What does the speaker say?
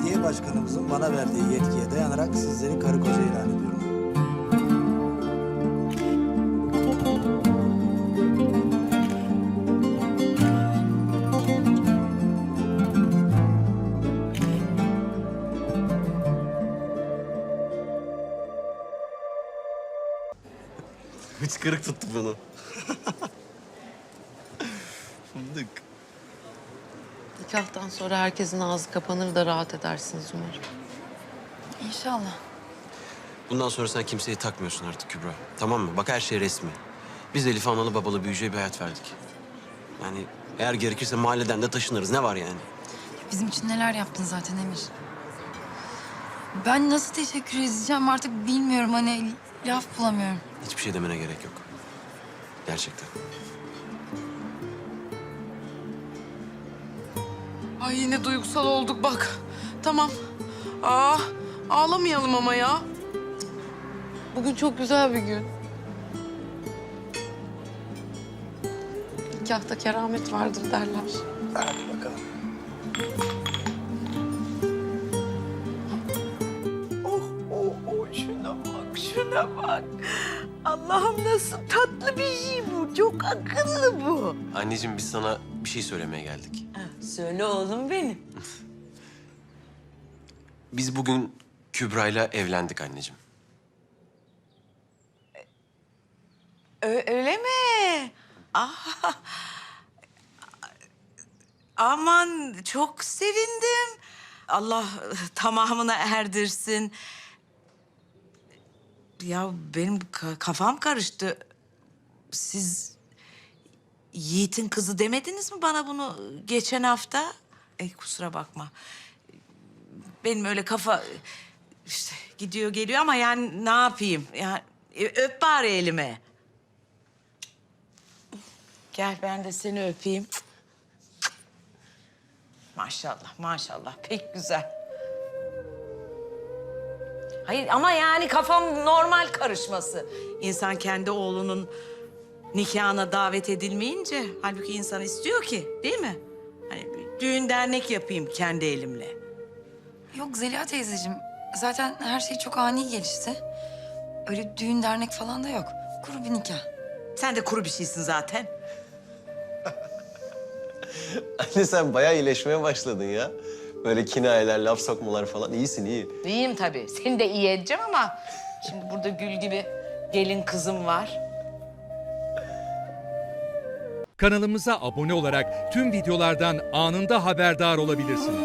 Cumhurbaşkanımızın bana verdiği yetkiye dayanarak sizleri karı koca ilan ediyorum. Hıçkırık tuttu bunu. Fındık. Nikahtan sonra herkesin ağzı kapanır da rahat edersiniz umarım. İnşallah. Bundan sonra sen kimseyi takmıyorsun artık Kübra. Tamam mı? Bak her şey resmi. Biz Elif analı babalı büyüyeceğe bir hayat verdik. Yani eğer gerekirse mahalleden de taşınırız. Ne var yani? Bizim için neler yaptın zaten Emir. Ben nasıl teşekkür edeceğim artık bilmiyorum hani laf bulamıyorum. Hiçbir şey demene gerek yok. Gerçekten. Ay yine duygusal olduk bak. Tamam. Aa, ağlamayalım ama ya. Bugün çok güzel bir gün. Nikahta keramet vardır derler. Oh, şuna bak. Allah'ım nasıl tatlı bir şey bu. Çok akıllı bu. Anneciğim biz sana bir şey söylemeye geldik. Söyle oğlum benim. Biz bugün Kübra'yla evlendik anneciğim. Ö- öyle mi? Ah. Aman çok sevindim. Allah tamamına erdirsin. Ya benim ka- kafam karıştı. Siz Yiğit'in kızı demediniz mi bana bunu geçen hafta? Ey kusura bakma. Benim öyle kafa işte gidiyor geliyor ama yani ne yapayım? Ya e, öp bari elime. Gel ben de seni öpeyim. Maşallah, maşallah. Pek güzel. Hayır ama yani kafam normal karışması. İnsan kendi oğlunun nikahına davet edilmeyince... ...halbuki insan istiyor ki, değil mi? Hani bir düğün dernek yapayım kendi elimle. Yok Zeliha teyzeciğim zaten her şey çok ani gelişti. Öyle düğün dernek falan da yok. Kuru bir nikah. Sen de kuru bir şeysin zaten. Anne sen bayağı iyileşmeye başladın ya. Böyle kinayeler, laf sokmalar falan iyisin iyi. İyiyim tabii. Seni de iyi edeceğim ama... ...şimdi burada gül gibi gelin kızım var. Kanalımıza abone olarak tüm videolardan anında haberdar olabilirsiniz.